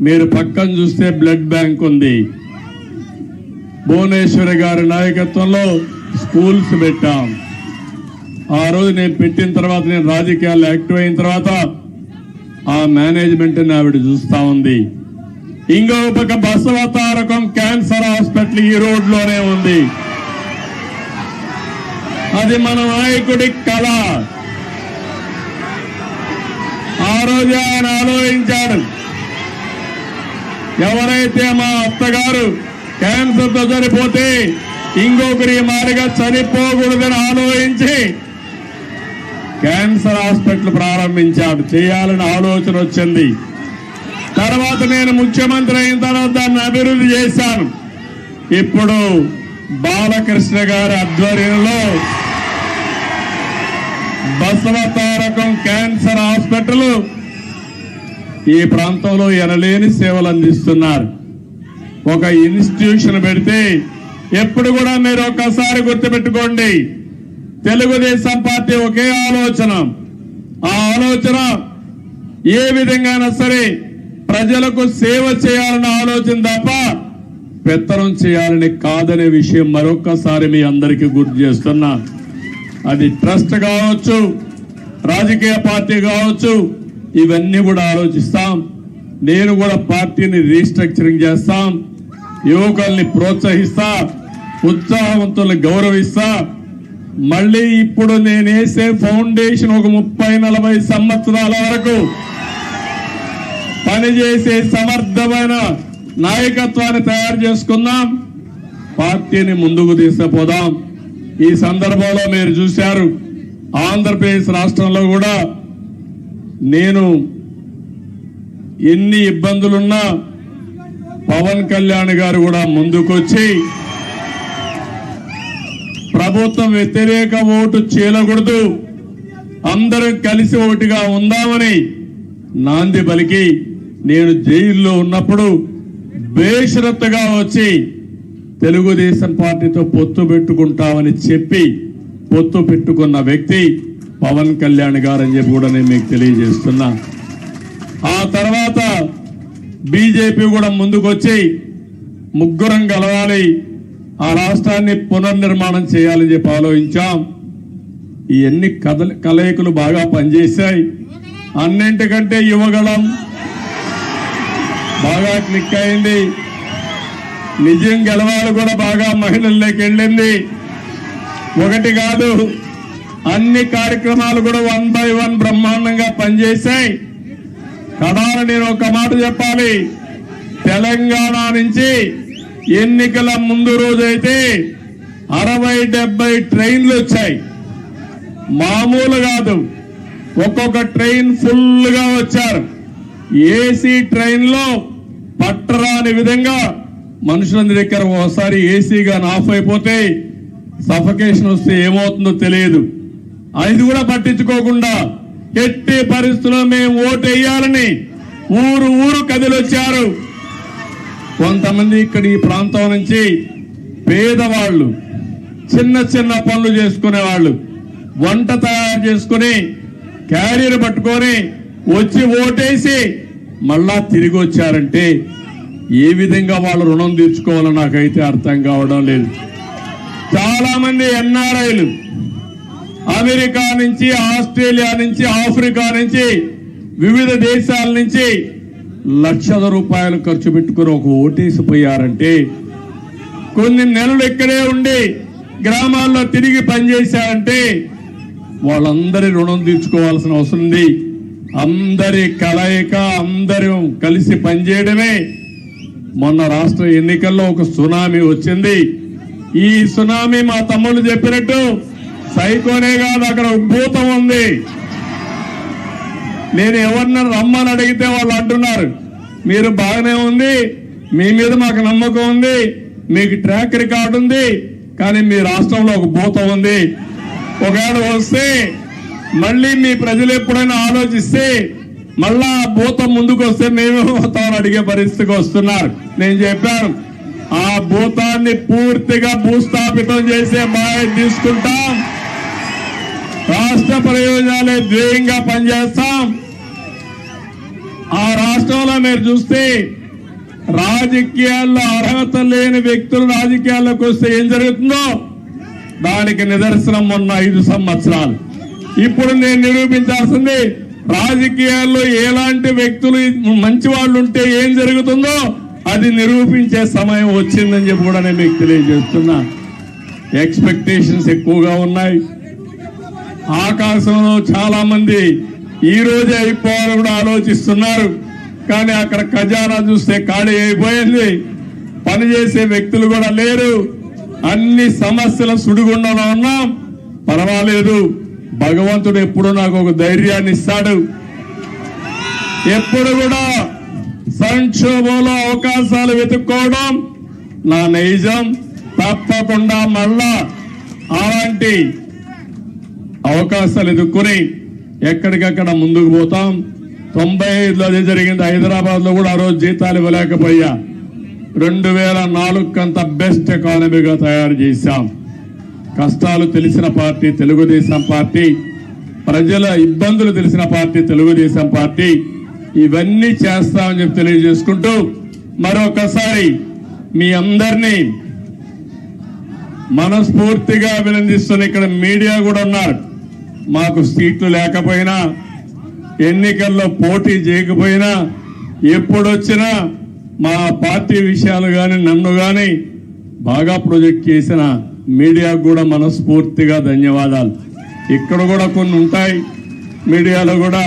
మీరు పక్కన చూస్తే బ్లడ్ బ్యాంక్ ఉంది. భువనేశ్వరి గారి నాయకత్వంలో స్కూల్స్ పెట్టాం. ఆ రోజు నేను పెట్టిన తర్వాత నేను రాజకీయాల్లో యాక్టివ్ అయిన తర్వాత ఆ మేనేజ్మెంట్ ఆవిడ చూస్తా ఉంది. ఇంకో పక్క బసవతారకం క్యాన్సర్ హాస్పిటల్ ఈ రోడ్లోనే ఉంది. అది మన నాయకుడి కళ. ఆ రోజు ఆయన ఆలోచించాడు. ఎవరైతే మా అత్తగారు క్యాన్సర్తో చనిపోతే ఇంకొకరి మారిగా చనిపోకూడదని ఆలోచించి క్యాన్సర్ హాస్పిటల్ ప్రారంభించాడు చేయాలని ఆలోచన వచ్చింది. తర్వాత నేను ముఖ్యమంత్రి అయిన తర్వాత దాన్ని అభివృద్ధి చేశాను. ఇప్పుడు బాలకృష్ణ గారి ఆధ్వర్యంలో బసవ తారకం క్యాన్సర్ హాస్పిటల్ ఈ ప్రాంతంలో ఎనలేని సేవలు అందిస్తున్నారు. ఒక ఇన్స్టిట్యూషన్ పెడితే ఎప్పుడు కూడా మీరు ఒక్కసారి గుర్తుపెట్టుకోండి. తెలుగుదేశం పార్టీ ఒకే ఆలోచన. ఆ ఆలోచన ఏ విధంగానైనా సరే ప్రజలకు సేవ చేయాలన్న ఆలోచన తప్ప పెత్తనం చేయాలని కాదనే విషయం మరొక్కసారి మీ అందరికీ గుర్తు చేస్తున్నా. అది ట్రస్ట్ కావచ్చు రాజకీయ పార్టీ కావచ్చు ఇవన్నీ కూడా ఆలోచిస్తాం. నేను కూడా పార్టీని రీస్ట్రక్చరింగ్ చేస్తాం. యువకుల్ని ప్రోత్సహిస్తా ఉత్సాహవంతుల్ని గౌరవిస్తా. మళ్ళీ ఇప్పుడు నేనేసే ఫౌండేషన్ ఒక ముప్పై నలభై సంవత్సరాల వరకు పనిచేసే సమర్థమైన నాయకత్వాన్ని తయారు చేసుకుందాం. పార్టీని ముందుకు తీసుకుపోదాం. ఈ సందర్భంలో మీరు చూశారు ఆంధ్రప్రదేశ్ రాష్ట్రంలో కూడా నేను ఎన్ని ఇబ్బందులున్నా పవన్ కళ్యాణ్ గారు కూడా ముందుకొచ్చి ప్రభుత్వం వ్యతిరేక ఓటు చీలకూడదు. అందరూ కలిసి ఒకటిగా ఉందామని నాంది పలికి నేను జైల్లో ఉన్నప్పుడు బేషరత్తుగా వచ్చి తెలుగుదేశం పార్టీతో పొత్తు పెట్టుకుంటామని చెప్పి పొత్తు పెట్టుకున్న వ్యక్తి పవన్ కళ్యాణ్ గారు అని చెప్పి కూడా నేను మీకు తెలియజేస్తున్నా. ఆ తర్వాత బీజేపీ కూడా ముందుకొచ్చి ముగ్గురం కలవాలి ఆ రాష్ట్రాన్ని పునర్నిర్మాణం చేయాలని చెప్పి ఆలోచించాం. ఇవన్నీ కథ కలయికలు బాగా పనిచేశాయి. అన్నింటికంటే యువగళం బాగా క్లిక్ అయింది. నిజం గెలవాలి కూడా బాగా మహిళల్లోకి వెళ్ళింది. ఒకటి కాదు అన్ని కార్యక్రమాలు కూడా వన్ బై వన్ బ్రహ్మాండంగా పనిచేశాయి. కదా నేను ఒక మాట చెప్పాలి. తెలంగాణ నుంచి ఎన్నికల ముందు రోజైతే అరవై డెబ్బై ట్రైన్లు వచ్చాయి. మామూలు కాదు. ఒక్కొక్క ట్రైన్ ఫుల్గా వచ్చారు. ఏసీ ట్రైన్లో పట్టరాని విధంగా మనుషులందరి దగ్గర ఒకసారి ఏసీ గాని ఆఫ్ అయిపోతే సఫకేషన్ వస్తే ఏమవుతుందో తెలియదు. అది కూడా పట్టించుకోకుండా ఎట్టి పరిస్థితుల్లో మేము ఓటు వేయాలని ఊరు ఊరు కదిలొచ్చారు. కొంతమంది ఇక్కడ ఈ ప్రాంతం నుంచి పేదవాళ్ళు చిన్న చిన్న పనులు చేసుకునే వాళ్ళు వంట తయారు చేసుకుని క్యారియర్ పట్టుకొని వచ్చి ఓటేసి మళ్ళా తిరిగి వచ్చారంటే ఏ విధంగా వాళ్ళు రుణం తీర్చుకోవాలో నాకైతే అర్థం కావడం లేదు. చాలామంది ఎన్ఆర్ఐలు అమెరికా నుంచి ఆస్ట్రేలియా నుంచి ఆఫ్రికా నుంచి వివిధ దేశాల నుంచి లక్షల రూపాయలు ఖర్చు పెట్టుకుని ఒక ఓటేసిపోయారంటే కొన్ని నెలలు ఇక్కడే ఉండి గ్రామాల్లో తిరిగి పనిచేశారంటే వాళ్ళందరి రుణం తీర్చుకోవాల్సిన అవసరం ఉంది. అందరి కలయిక అందరం కలిసి పనిచేయడమే మొన్న రాష్ట్ర ఎన్నికల్లో ఒక సునామీ వచ్చింది. ఈ సునామీ మా తమ్ముళ్ళు చెప్పినట్టు సైకోనే కాదు అక్కడ భూతం ఉంది. నేను ఎవరిని రమ్మని అడిగితే వాళ్ళు అంటున్నారు మీరు బాగానే ఉంది మీ మీద మాకు నమ్మకం ఉంది మీకు ట్రాక్ రికార్డు ఉంది కానీ మీ రాష్ట్రంలో ఒక భూతం ఉంది. ఒకవేళ వస్తే మళ్ళీ మీ ప్రజలు ఎప్పుడైనా ఆలోచిస్తే మళ్ళా భూతం ముందుకు వస్తే మేమేమవుతామని అడిగే పరిస్థితికి వస్తున్నారు. నేను చెప్పాను ఆ భూతాన్ని పూర్తిగా భూస్థాపితం చేసే బాధ్యత తీసుకుంటాం. రాష్ట్ర ప్రయోజనాలే ధ్యేయంగా పనిచేస్తాం. ఆ రాష్ట్రంలో మీరు చూస్తే రాజకీయాల్లో అర్హత లేని వ్యక్తులు రాజకీయాల్లోకి వస్తే ఏం జరుగుతుందో? దానికి నిదర్శనం ఉన్న ఐదు సంవత్సరాలు. ఇప్పుడు నేను నిరూపించాల్సింది రాజకీయాల్లో ఎలాంటి వ్యక్తులు మంచి వాళ్ళు ఉంటే ఏం జరుగుతుందో అది నిరూపించే సమయం వచ్చిందని చెప్పి కూడా నేను మీకు తెలియజేస్తున్నా. ఎక్స్పెక్టేషన్స్ ఎక్కువగా ఉన్నాయి. ఆకాశంలో చాలా మంది ఈ రోజే అయిపోవాలని కూడా ఆలోచిస్తున్నారు. కానీ అక్కడ ఖజానా చూస్తే ఖాళీ అయిపోయింది. పనిచేసే వ్యక్తులు కూడా లేరు. అన్ని సమస్యల సుడిగుండంలో ఉన్నాం. పర్వాలేదు. భగవంతుడు ఎప్పుడు నాకు ఒక ధైర్యాన్ని ఇస్తాడు. ఎప్పుడు కూడా సంక్షోభంలో అవకాశాలు వెతుక్కోవడం నా నైజం. తప్పకుండా మళ్ళా అలాంటి అవకాశాలు ఎదుర్కొని ఎక్కడికక్కడ ముందుకు పోతాం. తొంభై ఐదులో అదే జరిగింది. హైదరాబాద్లో కూడా ఆ రోజు జీతాలు ఇవ్వలేకపోయా. రెండు వేల నాలుగు కంత బెస్ట్ ఎకానమీగా తయారు చేశాం. కష్టాలు తెలిసిన పార్టీ తెలుగుదేశం పార్టీ ప్రజల ఇబ్బందులు తెలిసిన పార్టీ తెలుగుదేశం పార్టీ. ఇవన్నీ చేస్తామని చెప్పి తెలియజేసుకుంటూ మరొకసారి మీ అందరినీ మనస్ఫూర్తిగా అభినందిస్తున్న ఇక్కడ మీడియా కూడా ఉన్నారు. మాకు సీట్లు లేకపోయినా ఎన్నికల్లో పోటీ చేయకపోయినా ఎప్పుడొచ్చినా మా పార్టీ విషయాలు కానీ నన్ను కానీ బాగా ప్రొజెక్ట్ చేసిన మీడియాకు కూడా మనస్ఫూర్తిగా ధన్యవాదాలు. ఇక్కడ కూడా కొన్ని ఉంటాయి మీడియాలో కూడా